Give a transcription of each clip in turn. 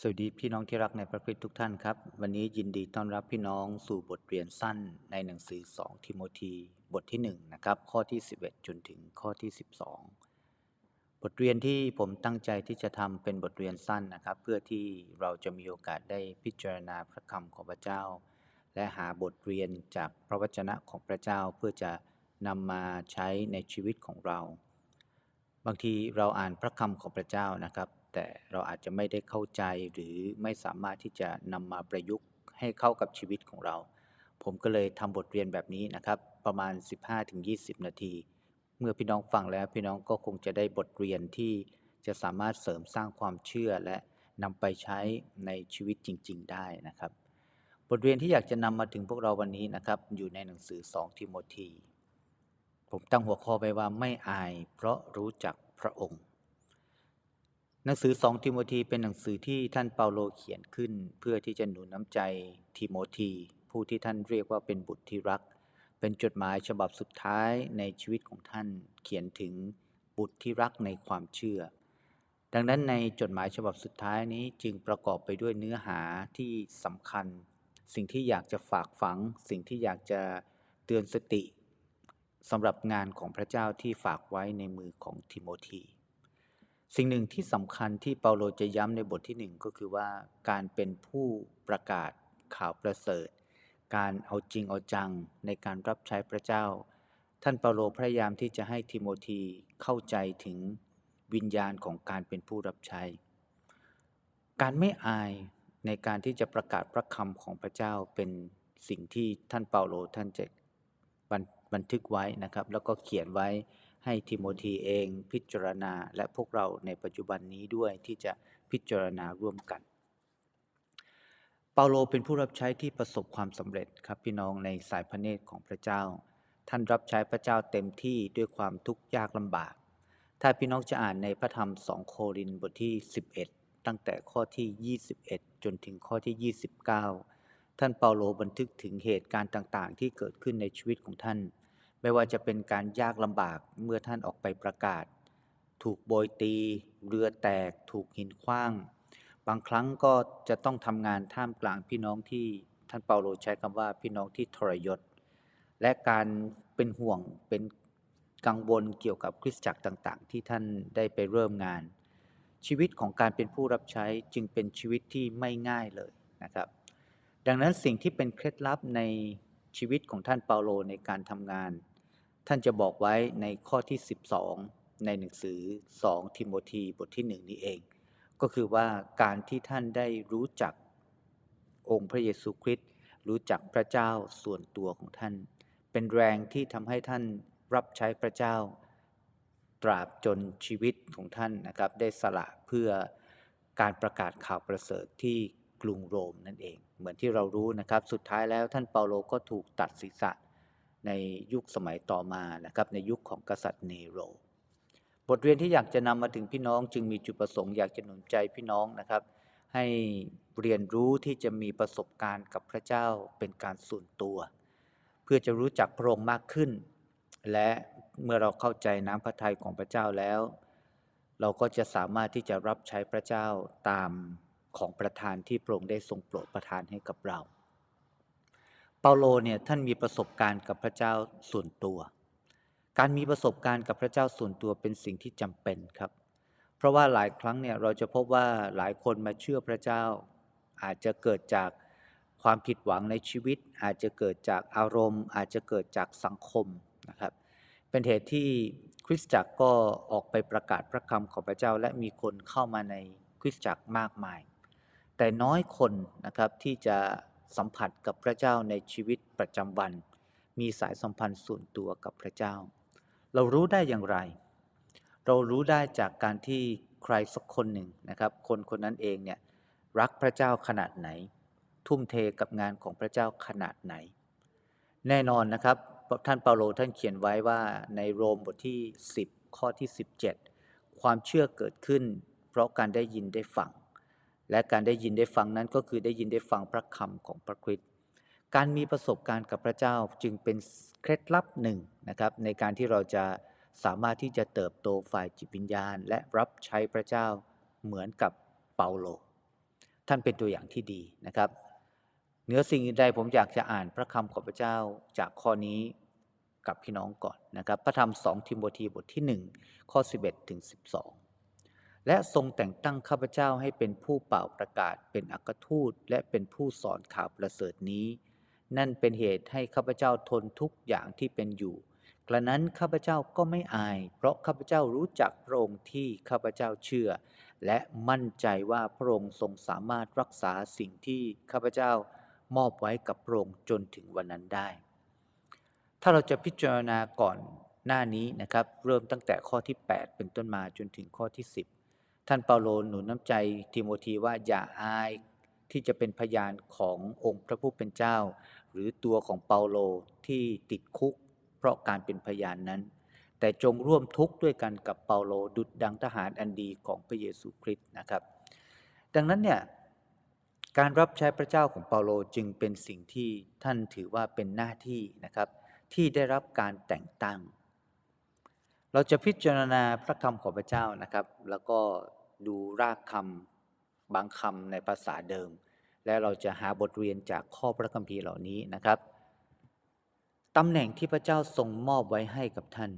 สวัสดีพี่น้องที่รักในพระคริสต์ทุกท่านครับ วันนี้ยินดีต้อนรับพี่น้องสู่บทเรียนสั้นในหนังสือ 2 ทิโมธีบทที่1นะครับข้อที่ 11 จนถึงข้อที่ 12 บทเรียนที่ผมตั้งใจที่จะทำเป็นบทเรียนสั้นนะครับ เพื่อที่เราจะมีโอกาสได้พิจารณาพระคำของพระเจ้า และหาบทเรียนจากพระวจนะของพระเจ้าเพื่อจะนำมาใช้ในชีวิตของเรา บางทีเราอ่านพระคำของพระเจ้านะครับ แต่เราอาจจะไม่ได้เข้าใจหรือไม่สามารถที่จะนำมาประยุกต์ให้เข้ากับชีวิตของเรา ผมก็เลยทำบทเรียนแบบนี้นะครับ ประมาณ 15-20 นาที เมื่อพี่น้องฟังแล้วพี่น้องก็คงจะได้บทเรียนที่จะสามารถเสริมสร้างความเชื่อและนำไปใช้ในชีวิตจริง ๆ ได้นะครับ บทเรียนที่อยากจะนำมาถึงพวกเราวันนี้นะครับ อยู่ในหนังสือ 2 ทิโมธี ผมตั้งหัวข้อไว้ว่าไม่อายเพราะรู้จักพระองค์ หนังสือ2ทิโมธีเป็นหนังสือที่ท่านเปาโลเขียนขึ้น เพื่อที่จะหนุนน้ำใจทิโมธีผู้ที่ท่านเรียกว่าเป็นบุตรที่รัก เป็นจดหมายฉบับสุดท้ายในชีวิตของท่านเขียนถึงบุตรที่รักในความเชื่อ ดังนั้นในจดหมายฉบับสุดท้ายนี้จึงประกอบไปด้วยเนื้อหาที่สำคัญ สิ่งที่อยากจะฝากฝัง สิ่งที่อยากจะเตือนสติสำหรับงานของพระเจ้าที่ฝากไว้ในมือของทิโมธี สิ่งหนึ่งที่สำคัญที่เปาโลจะย้ำในบทที่หนึ่งก็คือว่าการเป็นผู้ประกาศข่าวประเสริฐ การเอาจริงเอาจังในการรับใช้พระเจ้า ท่านเปาโลพยายามที่จะให้ทิโมธีเข้าใจถึงวิญญาณของการเป็นผู้รับใช้ การไม่อายในการที่จะประกาศพระคำของพระเจ้าเป็นสิ่งที่ท่านเปาโลท่านจะบันบันทึกไว้นะครับ แล้วก็เขียนไว้ ให้ทิโมธีเองพิจารณาและพวกเราในปัจจุบันนี้ด้วยที่จะพิจารณาร่วมกัน เปาโลเป็นผู้รับใช้ที่ประสบความสำเร็จครับพี่น้องในสายพระเนตรของพระเจ้า ท่านรับใช้พระเจ้าเต็มที่ด้วยความทุกข์ยากลำบาก ถ้าพี่น้องจะอ่านในพระธรรมสองโครินบทที่ 11 ตั้งแต่ข้อที่ 21 จนถึงข้อที่ 29 ท่านเปาโลบันทึกถึงเหตุการณ์ต่างๆ ที่เกิดขึ้นในชีวิตของท่าน ไม่ว่าจะเป็นการยากลำบากเมื่อท่านออกไปประกาศ ถูกโบยตี เรือแตก ถูกหินขว้าง บางครั้งก็จะต้องทำงานท่ามกลางพี่น้องที่ท่านเปาโลใช้คำว่าพี่น้องที่ทรยศ และการเป็นห่วงเป็นกังวลเกี่ยวกับคริสตจักรต่างๆ ที่ท่านได้ไปเริ่มงาน ชีวิตของการเป็นผู้รับใช้จึงเป็นชีวิตที่ไม่ง่ายเลยนะครับ ดังนั้นสิ่งที่เป็นเคล็ดลับในชีวิตของท่านเปาโลในการทำงาน ท่านจะบอกไว้ในข้อที่ 12 ในหนังสือ 2 ทิโมธีบทที่ 1 นี้เอง ก็คือว่าการที่ท่านได้รู้จักองค์พระเยซูคริสต์รู้จักพระเจ้าส่วนตัวของท่าน เป็นแรงที่ทำให้ท่านรับใช้พระเจ้า ตราบจนชีวิตของท่านนะครับ ได้สละเพื่อการประกาศข่าวประเสริฐที่กรุงโรมนั่นเอง เหมือนที่เรารู้นะครับ สุดท้ายแล้วท่านเปาโลก็ถูกตัดศีรษะ ในยุคสมัยต่อมานะครับในยุคของกษัตริย์เนโร บทเรียนที่อยากจะนำมาถึงพี่น้องจึงมีจุดประสงค์อยากจะหนุนใจพี่น้องนะครับ ให้เรียนรู้ที่จะมีประสบการณ์กับพระเจ้าเป็นการส่วนตัว เพื่อจะรู้จักพระองค์มากขึ้น และเมื่อเราเข้าใจน้ำพระทัยของพระเจ้าแล้ว เราก็จะสามารถที่จะรับใช้พระเจ้าตามของประทานที่พระองค์ได้ทรงโปรดประทานให้กับเราาโลเนี่ยท่านมีประสบการณ์กับพระเจ้าส่วนตัว การมีประสบการณ์กับพระเจ้าส่วนตัวเป็นสิ่งที่จำเป็นครับ เพราะว่าหลายครั้งเนี่ยเราจะพบว่าหลายคนมาเชื่อพระเจ้า อาจจะเกิดจากความผิดหวังในชีวิต อาจจะเกิดจากอารมณ์ อาจจะเกิดจากสังคมนะครับ เป็นเหตุที่คริสตจักรก็ออกไปประกาศพระคำของพระเจ้า และมีคนเข้ามาในคริสตจักรมากมาย แต่น้อยคนนะครับที่จะ สัมผัสกับพระเจ้าในชีวิตประจำวัน มีสายสัมพันธ์ส่วนตัวกับพระเจ้า เรารู้ได้อย่างไร เรารู้ได้จากการที่ใครสักคนหนึ่งนะครับ คนคนนั้นเองเนี่ยรักพระเจ้าขนาดไหน ทุ่มเทกับงานของพระเจ้าขนาดไหน แน่นอนนะครับท่านเปาโลท่านเขียนไว้ว่าในโรมบทที่ 10 ข้อที่ 17 ความเชื่อเกิดขึ้น เพราะการได้ยินได้ฟัง และการได้ยินได้ฟังนั้นก็คือได้ยินได้ฟังพระคำของพระคริสต์การมีประสบการณ์กับพระเจ้าจึงเป็นเคล็ดลับหนึ่งนะครับ ในการที่เราจะสามารถที่จะเติบโตฝ่ายจิตวิญญาณ และรับใช้พระเจ้าเหมือนกับเปาโล ท่านเป็นตัวอย่างที่ดีนะครับเหนือสิ่งอื่นใดผมอยากจะอ่านพระคำของพระเจ้าจากข้อนี้กับพี่น้องก่อนนะครับ พระธรรมสองทิโมธีบทที่ 1 ข้อ 11ถึง12 และทรงแต่งตั้งข้าพเจ้าให้เป็นผู้เป่าประกาศเป็นอัครทูตและเป็นผู้สอนข่าวประเสริฐนี้ นั่นเป็นเหตุให้ข้าพเจ้าทนทุกอย่างที่เป็นอยู่กระนั้นข้าพเจ้าก็ไม่อาย เพราะข้าพเจ้ารู้จักพระองค์ที่ข้าพเจ้าเชื่อ และมั่นใจว่าพระองค์ทรงสามารถรักษาสิ่งที่ข้าพเจ้ามอบไว้กับพระองค์จนถึงวันนั้นได้ ถ้าเราจะพิจารณาก่อนหน้านี้นะครับ เริ่มตั้งแต่ข้อที่ 8 เป็นต้นมาจนถึงข้อที่ 10 ท่านเปาโลหนุนน้ำใจทิโมธีว่าอย่าอายที่จะเป็นพยานขององค์พระผู้เป็นเจ้า หรือตัวของเปาโลที่ติดคุก เพราะการเป็นพยานนั้น แต่จงร่วมทุกข์ด้วยกันกับเปาโลดุจดังทหารอันดีของพระเยซูคริสต์นะครับ ดังนั้นเนี่ยการรับใช้พระเจ้าของเปาโลจึงเป็นสิ่งที่ท่านถือว่าเป็นหน้าที่นะครับที่ได้รับการแต่งตั้ง เราจะพิจารณาพระคำของพระเจ้านะครับ แล้วก็ ดูรากคำบางคำในภาษาเดิม และเราจะหาบทเรียนจากข้อพระคัมภีร์เหล่านี้นะครับตำแหน่งที่พระเจ้าทรงมอบไว้ให้กับท่าน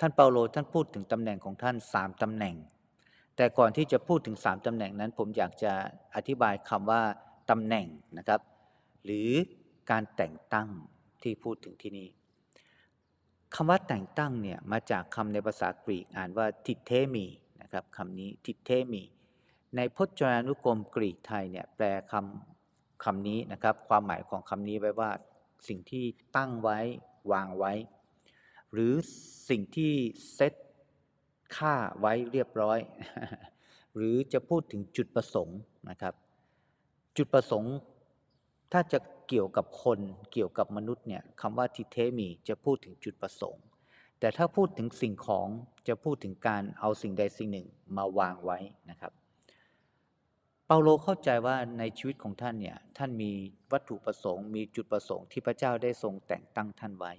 ท่านเปาโลท่านพูดถึงตำแหน่งของท่านสามตำแหน่ง แต่ก่อนที่จะพูดถึง3ตำแหน่งนั้น ผมอยากจะอธิบายคำว่าตำแหน่งนะครับ หรือการแต่งตั้งที่พูดถึงที่นี่คำว่าแต่งตั้งเนี่ยมาจากคำในภาษากรีกอ่านว่าทิเทมี นะครับคำนี้ทิเทมี ในพจนานุกรมกรีกไทยเนี่ยแปลคำคำนี้นะครับ ความหมายของคำนี้ไว้ว่าสิ่งที่ตั้งไว้วางไว้ หรือสิ่งที่เซตค่าไว้เรียบร้อย หรือจะพูดถึงจุดประสงค์นะครับ จุดประสงค์ ถ้าจะเกี่ยวกับคนเกี่ยวกับมนุษย์เนี่ยคำว่าทิเทมีจะพูดถึงจุดประสงค์ แต่ถ้าพูดถึงสิ่งของจะพูดถึงการเอาสิ่งใดสิ่งหนึ่งมาวางไว้นะครับ เปาโลเข้าใจว่าในชีวิตของท่านเนี่ยท่านมีวัตถุประสงค์มีจุดประสงค์ที่พระเจ้าได้ทรงแต่งตั้งท่านไว้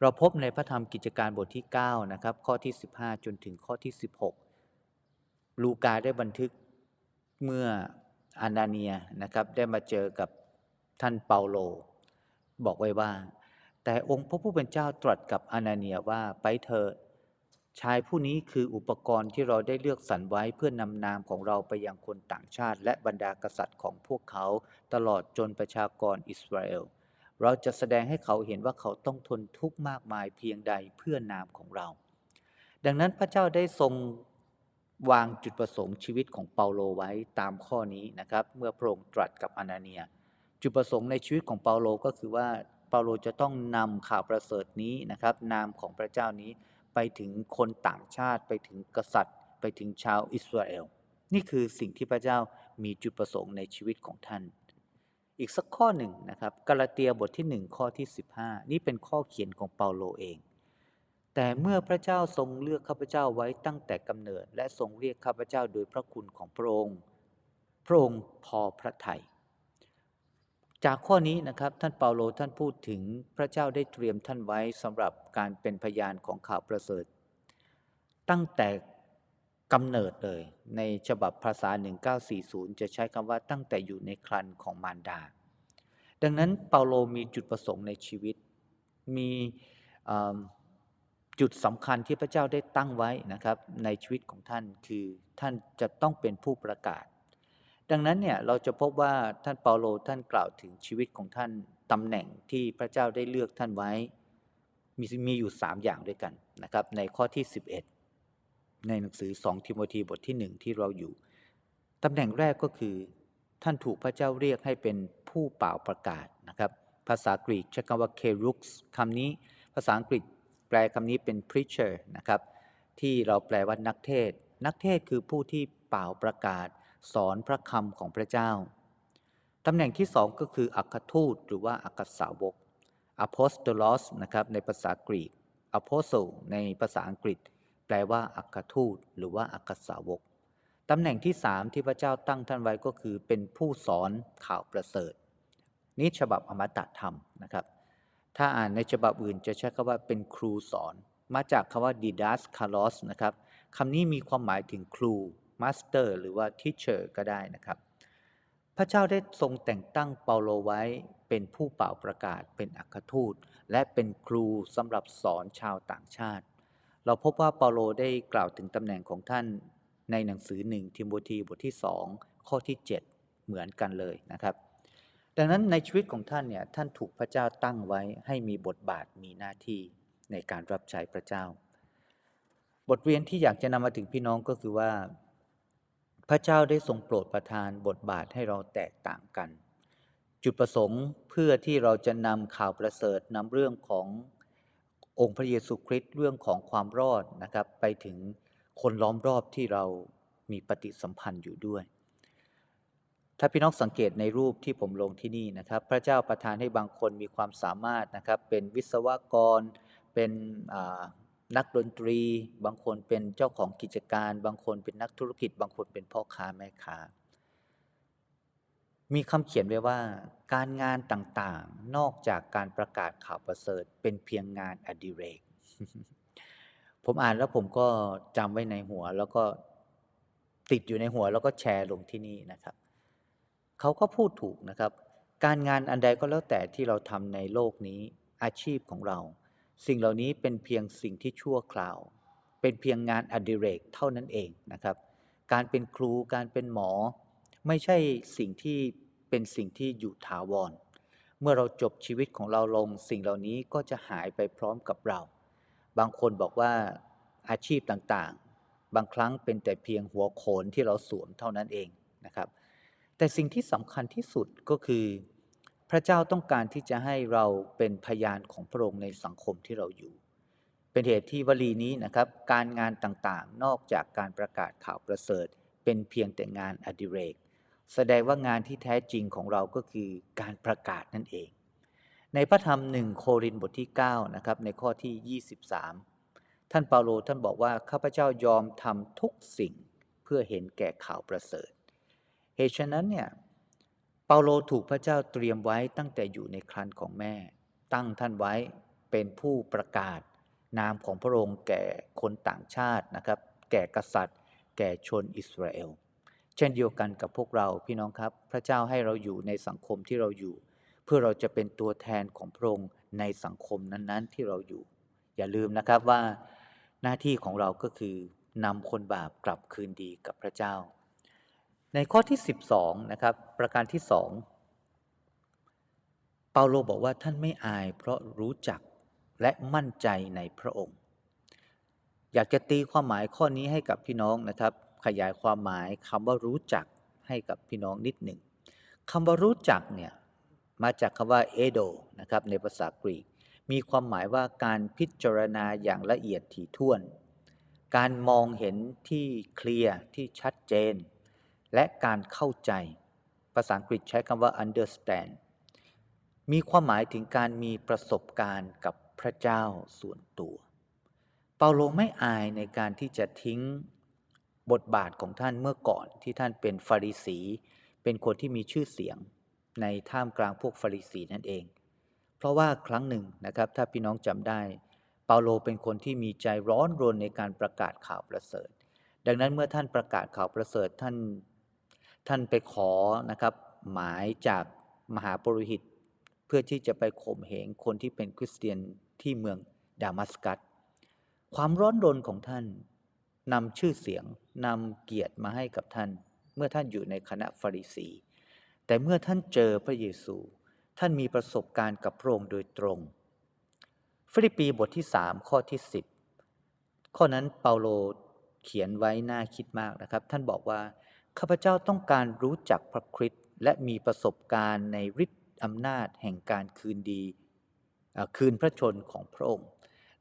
เราพบในพระธรรมกิจการบทที่9นะครับข้อที่ 15 จนถึงข้อที่ 16 ลูกาได้บันทึกเมื่ออานาเนียนะครับได้มาเจอกับท่านเปาโล บอกไว้ว่า แต่องค์พระผู้เป็นเจ้าตรัสกับอานาเนียว่าไปเถิดชายผู้นี้คืออุปกรณ์ที่เราได้เลือกสรรไว้เพื่อนำนามของเราไปยังคนต่างชาติ และบรรดากษัตริย์ของพวกเขาตลอดจนประชากรอิสราเอล เราจะแสดงให้เขาเห็นว่าเขาต้องทนทุกข์มากมายเพียงใดเพื่อนามของเรา ดังนั้นพระเจ้าได้ทรงวางจุดประสงค์ชีวิตของเปาโลไว้ตามข้อนี้นะครับ เมื่อพระองค์ตรัสกับอนาเนีย จุดประสงค์ในชีวิตของเปาโลก็คือว่า เปาโลจะต้องนำข่าวประเสริฐนี้นะครับนามของพระเจ้านี้ไปถึงคนต่างชาติไปถึงกษัตริย์ ไปถึงชาวอิสราเอล นี่คือสิ่งที่พระเจ้ามีจุดประสงค์ในชีวิตของท่าน อีกสักข้อหนึ่งนะครับกาลาเตียบทที่ 1 ข้อที่ 15 นี่เป็นข้อเขียนของเปาโลเอง แต่เมื่อพระเจ้าทรงเลือกข้าพเจ้าไว้ตั้งแต่กำเนิด และทรงเรียกข้าพเจ้าโดยพระคุณของพระองค์พระองค์พอพระทยัย จากข้อนี้นะครับท่านเปาโลท่านพูดถึงพระเจ้าได้เตรียมท่านไว้สำหรับการเป็นพยานของข่าวประเสริฐ ตั้งแต่กำเนิดเลย ในฉบับภาษา 1940 จะใช้คำว่าตั้งแต่อยู่ในครันของมารดา ดังนั้นเปาโลมีจุดประสงค์ในชีวิต มีจุดสำคัญที่พระเจ้าได้ตั้งไว้นะครับในชีวิตของท่านคือท่านจะต้องเป็นผู้ประกาศ ดังนั้นเนี่ยเราจะพบว่าท่านเปาโลท่านกล่าวถึงชีวิตของท่านตำแหน่งที่พระเจ้าได้เลือกท่านไว้ มีมีอยู่ 3 อย่างด้วยกันนะครับในข้อที่ 11 ในหนังสือสองทิโมธีบทที่หนึ่งที่เราอยู่ตำแหน่งแรกก็คือท่านถูกพระเจ้าเรียกให้เป็นผู้เป่าประกาศนะครับภาษากรีกใช้คำว่า kerux คำนี้ภาษาอังกฤษแปลคำนี้เป็น preacher นะครับที่เราแปลว่านักเทศ นักเทศคือผู้ที่เป่าประกาศ สอนพระคำของพระเจ้า ตำแหน่งที่สองก็คืออัคทูตหรือว่าอักษาวก apostolos นะครับในภาษากรีก apostle ในภาษาอังกฤษ แปลว่าอัคทูต หรือว่าอักษาวก ตำแหน่งที่สามที่พระเจ้าตั้งท่านไว้ก็คือเป็นผู้สอนข่าวประเสริฐนี้ฉบับอมตะธรรมนะครับ ถ้าอ่านในฉบับอื่นจะใช้คำว่าเป็นครูสอน มาจากคำว่า didas kalos นะครับคำนี้มีความหมายถึงครู master หรือว่า teacher ก็ได้นะครับ พระเจ้าได้ทรงแต่งตั้งเปาโลไว้เป็นผู้เป่าประกาศเป็นอัครทูต และเป็นครูสำหรับสอนชาวต่างชาติ เราพบว่าเปาโลได้กล่าวถึงตำแหน่งของท่านในหนังสือหนึ่งทิโมธีบทที่สองข้อที่ 7 เหมือนกันเลยนะครับ ดังนั้นในชีวิตของท่านเนี่ยท่านถูกพระเจ้าตั้งไว้ให้มีบทบาทมีหน้าที่ในการรับใช้พระเจ้า บทเรียนที่อยากจะนำมาถึงพี่น้องก็คือว่า พระเจ้าได้ทรงโปรดประทานบทบาทให้เราแตกต่างกัน จุดประสงค์เพื่อที่เราจะนำข่าวประเสริฐนำเรื่องขององค์พระเยซูคริสต์เรื่องของความรอดนะครับไปถึงคนล้อมรอบที่เรามีปฏิสัมพันธ์อยู่ด้วย ถ้าพี่น้องสังเกตในรูปที่ผมลงที่นี่นะครับ พระเจ้าประทานให้บางคนมีความสามารถนะครับ เป็นวิศวกร เป็น นักดนตรี บางคนเป็นเจ้าของกิจการ บางคนเป็นนักธุรกิจ บางคนเป็นพ่อค้าแม่ค้า มีคำเขียนไว้ว่า การงานต่างๆ นอกจากการประกาศข่าวประเสริฐ เป็นเพียงงานอดิเรก ผมอ่านแล้วผมก็จำไว้ในหัว แล้วก็ติดอยู่ในหัวแล้วก็แชร์ลงที่นี่นะครับเขาก็พูดถูกนะครับ การงานอันใดก็แล้วแต่ที่เราทำในโลกนี้อาชีพของเรา สิ่งเหล่านี้เป็นเพียงสิ่งที่ชั่วคราว เป็นเพียงงานอดิเรกเท่านั้นเองนะครับ การเป็นครูการเป็นหมอ ไม่ใช่สิ่งที่เป็นสิ่งที่อยู่ถาวร เมื่อเราจบชีวิตของเราลง สิ่งเหล่านี้ก็จะหายไปพร้อมกับเรา บางคนบอกว่าอาชีพต่างๆ บางครั้งเป็นแต่เพียงหัวโขนที่เราสวมเท่านั้นเองนะครับ แต่สิ่งที่สำคัญที่สุดก็คือ ระเจ้าต้องการที่จะให้เราเป็นพยานของพระองค์ในสังคมที่เราอยู่ เป็นเหตุที่วลีนี้นะครับ การงานต่างๆ นอกจากการประกาศข่าวประเสริฐ เป็นเพียงแต่งานอดิเรก แสดงว่างานที่แท้จริงของเราก็คือการประกาศนั่นเอง ในพระธรรมหนึ่งโครินบทที่9นะครับในข้อที่ 23 ท่านเปาโลท่านบอกว่าข้าพเจ้ายอมทำทุกสิ่งเพื่อเห็นแก่ข่าวประเสริฐ เหตุฉะนั้นเนี่ย เปาโลถูกพระเจ้าเตรียมไว้ตั้งแต่อยู่ในครรภ์ของแม่ ตั้งท่านไว้เป็นผู้ประกาศ นามของพระองค์แก่คนต่างชาตินะครับ แก่กษัตริย์ แก่ชนอิสราเอล เช่นเดียวกันกับพวกเราพี่น้องครับ พระเจ้าให้เราอยู่ในสังคมที่เราอยู่ เพื่อเราจะเป็นตัวแทนของพระองค์ในสังคมนั้นๆ ที่เราอยู่ อย่าลืมนะครับว่าหน้าที่ของเราก็คือนำคนบาปกลับคืนดีกับพระเจ้า ในข้อที่ 12นะครับประการที่สองเปาโลบอกว่าท่านไม่อายเพราะรู้จักและมั่นใจในพระองค์ อยากจะตีความหมายข้อนี้ให้กับพี่น้องนะครับ ขยายความหมายคำว่ารู้จักให้กับพี่น้องนิดหนึ่งคำว่ารู้จักเนี่ยมาจากคำว่าเอโดนะครับในภาษากรีก มีความหมายว่าการพิจารณาอย่างละเอียดถี่ถ้วน การมองเห็นที่เคลียร์ที่ชัดเจน และการเข้าใจ ภาษาอังกฤษใช้คำว่า understand มีความหมายถึงการมีประสบการณ์กับพระเจ้าส่วนตัว เปาโลไม่อายในการที่จะทิ้งบทบาทของท่านเมื่อก่อนที่ท่านเป็นฟาริสี เป็นคนที่มีชื่อเสียงในท่ามกลางพวกฟาริสีนั่นเอง เพราะว่าครั้งหนึ่งนะครับ ถ้าพี่น้องจำได้ เปาโลเป็นคนที่มีใจร้อนรนในการประกาศข่าวประเสริฐ ดังนั้นเมื่อท่านประกาศข่าวประเสริฐท่าน ท่านไปขอนะครับหมายจากมหาปรหิต เพื่อที่จะไปข่มเหงคนที่เป็นคริสเตียนที่เมืองดามัสกัส ความร้อนรนของท่านนำชื่อเสียงนำเกียรติมาให้กับท่าน เมื่อท่านอยู่ในคณะฟาริสี แต่เมื่อท่านเจอพระเยซู ท่านมีประสบการณ์กับพระองค์โดยตรง ฟิลิปปีบทที่ 3 ข้อที่ 10 ข้อนั้นเปาโลเขียนไว้น่าคิดมากนะครับ ท่านบอกว่า ข้าพเจ้าต้องการรู้จักพระคริสต์และมีประสบการณ์ในฤทธิ์อำนาจแห่งการคืนดีคืนพระชนของพระองค์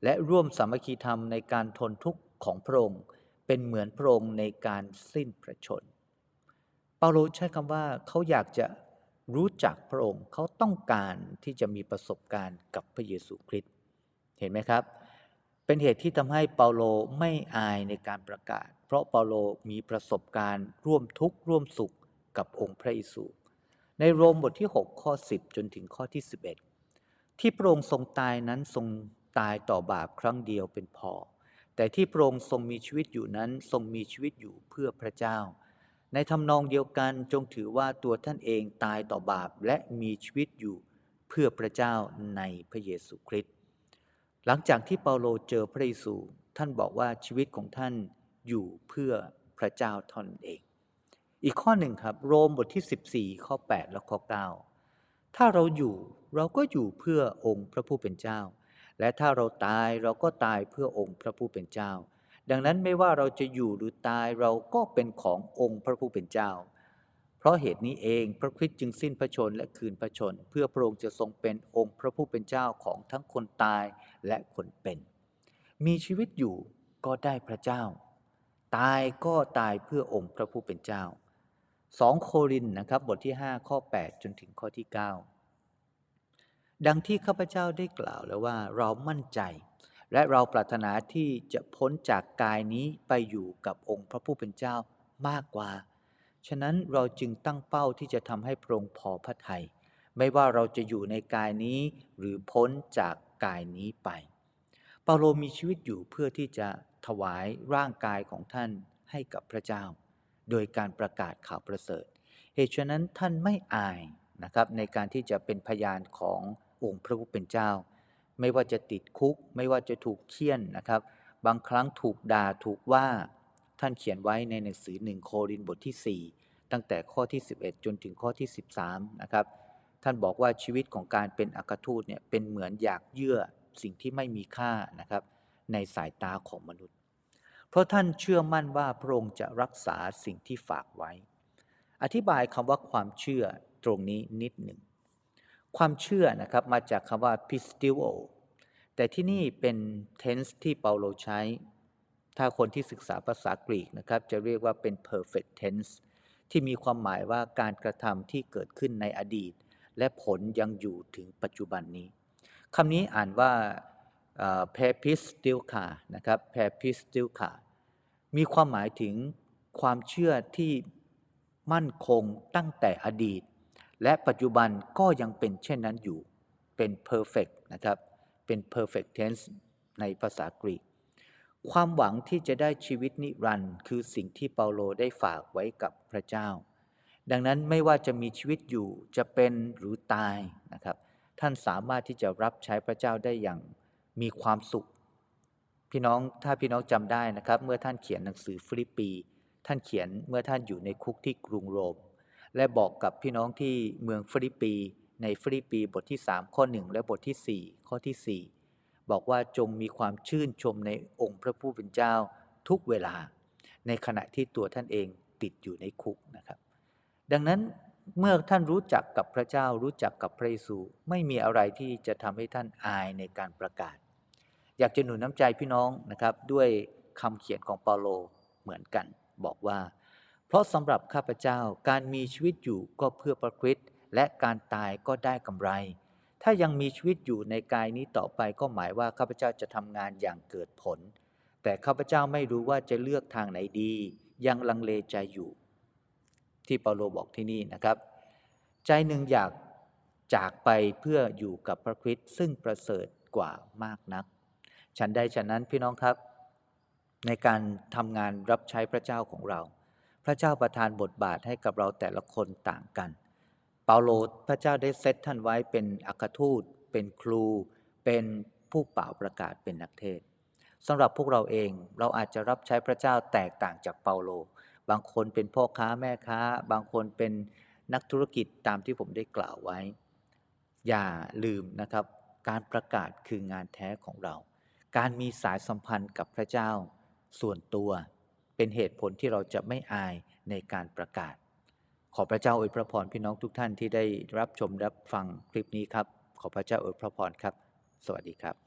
และร่วมสามัคคีธรรมในการทนทุกข์ของพระองค์ เป็นเหมือนพระองค์ในการสิ้นพระชน เปาโลใช้คำว่าเขาอยากจะรู้จักพระองค์เขาต้องการที่จะมีประสบการณ์กับพระเยซูคริสต์เห็นไหมครับ เป็นเหตุที่ทำให้เปาโลไม่อายในการประกาศ เพราะเปาโลมีประสบการณ์ร่วมทุกข์ร่วมสุขกับองค์พระเยซู ในโรมบทที่ 6 ข้อ 10 จนถึงข้อที่ 11 ที่พระองค์ทรงตายนั้นทรงตายต่อบาปครั้งเดียวเป็นพอ แต่ที่พระองค์ทรงมีชีวิตอยู่นั้นทรงมีชีวิตอยู่เพื่อพระเจ้า ในทำนองเดียวกันจงถือว่าตัวท่านเองตายต่อบาปและมีชีวิตอยู่เพื่อพระเจ้าในพระเยซูคริสต์ หลังจากที่เปาโลเจอพระเยซู ท่านบอกว่าชีวิตของท่านอยู่เพื่อพระเจ้าท่านเอง อีกข้อหนึ่งครับ โรมบทที่ 14 ข้อ 8 และข้อ 9 ถ้าเราอยู่เราก็อยู่เพื่อองค์พระผู้เป็นเจ้า และถ้าเราตายเราก็ตายเพื่อองค์พระผู้เป็นเจ้า ดังนั้นไม่ว่าเราจะอยู่หรือตายเราก็เป็นขององค์พระผู้เป็นเจ้า เพราะเหตุนี้เองพระคริสต์จึงสิ้นพระชนและคืนพระชน เพื่อพระองค์จะทรงเป็นองค์พระผู้เป็นเจ้าของทั้งคนตายและคนเป็น มีชีวิตอยู่ก็ได้พระเจ้า ตายก็ตายเพื่อองค์พระผู้เป็นเจ้า 2 โครินนะครับบทที่ 5 ข้อ 8 จนถึงข้อที่ 9 ดังที่ข้าพเจ้าได้กล่าวแล้วว่าเรามั่นใจ และเราปรารถนาที่จะพ้นจากกายนี้ไปอยู่กับองค์พระผู้เป็นเจ้ามากกว่า ฉะนั้นเราจึงตั้งเป้าที่จะทำให้พระองค์พอพระทยัยไม่ว่าเราจะอยู่ในกายนี้หรือพ้นจากกายนี้ไป เปาโลมีชีวิตอยู่เพื่อที่จะถวายร่างกายของท่านให้กับพระเจ้า โดยการประกาศข่าวประเสริฐ เหตุฉะนั้นท่านไม่อายนะครับในการที่จะเป็นพยานขององค์พระผู้เป็นเจ้า ไม่ว่าจะติดคุก ไม่ว่าจะถูกเคี่ยนนะครับ บางครั้งถูกด่าถูกว่า ท่านเขียนไว้ในหนังสือหนึ่งโครินบทที่ 4 ตั้งแต่ข้อที่ 11 จนถึงข้อที่ 13 นะครับ ท่านบอกว่าชีวิตของการเป็นอัครทูตเนี่ยเป็นเหมือนอยากเยื่อสิ่งที่ไม่มีค่านะครับในสายตาของมนุษย์ เพราะท่านเชื่อมั่นว่าพระองค์จะรักษาสิ่งที่ฝากไว้ อธิบายคำว่าความเชื่อตรงนี้นิดหนึ่ง ความเชื่อนะครับมาจากคำว่า pistio แต่ที่นี่เป็น tense ที่เปาโลใช้ ถ้าคนที่ศึกษาภาษากรีกนะครับ จะเรียกว่าเป็น perfect tense ที่มีความหมายว่าการกระทำที่เกิดขึ้นในอดีต และผลยังอยู่ถึงปัจจุบันนี้คำนี้อ่านว่า p e p i s t i l k a นะครับ p e p i s t i l k a มีความหมายถึงความเชื่อที่มั่นคงตั้งแต่อดีต และปัจจุบันก็ยังเป็นเช่นนั้นอยู่ เป็น perfect นะครับ เป็น perfect tense ในภาษากรีก ความหวังที่จะได้ชีวิตนิรันดร์คือสิ่งที่เปาโลได้ฝากไว้กับพระเจ้า ดังนั้นไม่ว่าจะมีชีวิตอยู่จะเป็นหรือตายนะครับ ท่านสามารถที่จะรับใช้พระเจ้าได้อย่างมีความสุข พี่น้องถ้าพี่น้องจำได้นะครับ เมื่อท่านเขียนหนังสือฟิลิปปี ท่านเขียนเมื่อท่านอยู่ในคุกที่กรุงโรม และบอกกับพี่น้องที่เมืองฟิลิปปี ในฟิลิปปีบทที่ 3 ข้อ 1 และบทที่ 4 ข้อที่ 4 บอกว่าจงมีความชื่นชมในองค์พระผู้เป็นเจ้าทุกเวลา ในขณะที่ตัวท่านเองติดอยู่ในคุกนะครับ ดังนั้นเมื่อท่านรู้จักกับพระเจ้ารู้จักกับพระเยซูไม่มีอะไรที่จะทำให้ท่านอายในการประกาศ อยากจะหนุนน้ำใจพี่น้องนะครับ ด้วยคำเขียนของเปาโลเหมือนกัน บอกว่า เพราะสำหรับข้าพเจ้าการมีชีวิตอยู่ก็เพื่อประคริสและการตายก็ได้กำไร ถ้ายังมีชีวิตอยู่ในกายนี้ต่อไปก็หมายว่าข้าพเจ้าจะทำงานอย่างเกิดผล แต่ข้าพเจ้าไม่รู้ว่าจะเลือกทางไหนดี ยังลังเลใจอยู่ ที่เปาโลบอกที่นี่นะครับ ใจหนึ่งอยากจากไปเพื่ออยู่กับพระคริสต์ซึ่งประเสริฐกว่ามากนัก ฉันได้ฉะนั้นพี่น้องครับ ในการทำงานรับใช้พระเจ้าของเรา พระเจ้าประทานบทบาทให้กับเราแต่ละคนต่างกัน เปาโลพระเจ้าได้เซตท่านไว้เป็นอัครทูต เป็นครู เป็นผู้เป่าประกาศเป็นนักเทศสำหรับพวกเราเองเราอาจจะรับใช้พระเจ้าแตกต่างจากเปาโล บางคนเป็นพ่อค้าแม่ค้า บางคนเป็นนักธุรกิจตามที่ผมได้กล่าวไว้ อย่าลืมนะครับ การประกาศคืองานแท้ของเรา การมีสายสัมพันธ์กับพระเจ้า ส่วนตัวเป็นเหตุผลที่เราจะไม่อายในการประกาศ ขอพระเจ้าอวยพระพรพี่น้องทุกท่านที่ได้รับชมรับฟังคลิปนี้ครับ ขอพระเจ้าอวยพระพรครับ สวัสดีครับ